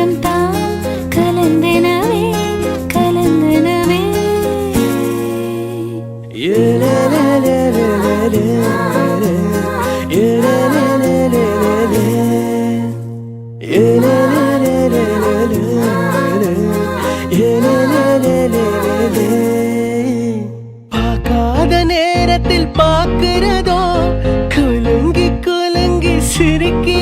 கொஞ்சம் தான் கலந்தனவே கலந்தனவே. பார்க்காத நேரத்தில் பார்க்கிறதோ குலுங்கி குலுங்கி சிரிக்கி